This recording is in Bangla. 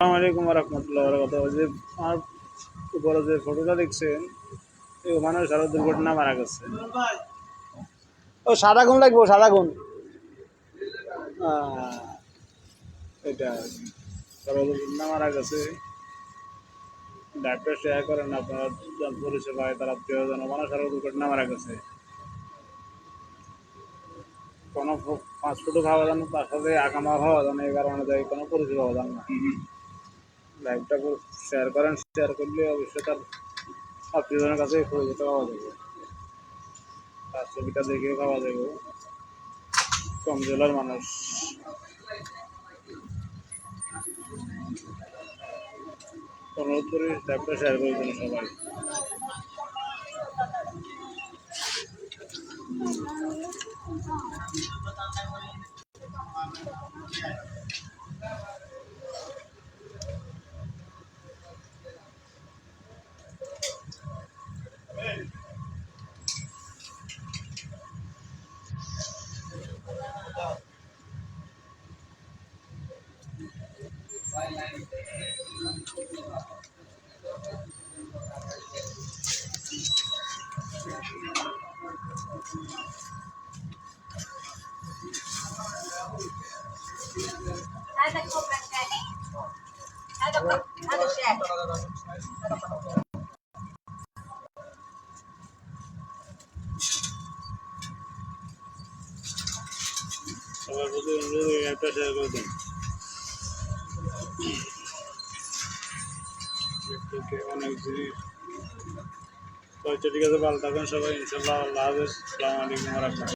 আসসালামু আলাইকুম রহমতুল্লাহ যে দেখছেন ওখানে সারা দুর্ঘটনা মারা গেছে। সাদা গুণ লাগবো, সাদা গুণ। এটা মারা গেছে। ডাক্তার শেয়ার পরিষেবায় তারা সারা দুর্ঘটনা মারা গেছে। কোনো পাসপোর্টও পাওয়া যায় না তার সাথে পাওয়া যায় না এই কারণে যাই কোনো পরিষেবা না। লাইভটা শেয়ার করেন শেয়ার করলে অবশ্যই তার আত্মীয়জনের কাছে পরিচিত পাওয়া যাবে। তার ছবিটা দেখেও পাওয়া যাবে। কম জেলার মানুষ। অনুরোধ করি লাইভটা শেয়ার করে দেন সবাই। সবার প্রতি অনুরোধ লাইভটা শেয়ার করে দেন থেকে অনেক জিনিস। আচ্ছা, ঠিক ভালো থাকুন সবাই। ইনশাল্লাহ আল্লাহ হাফেজ। আসসালামু আলাইকুম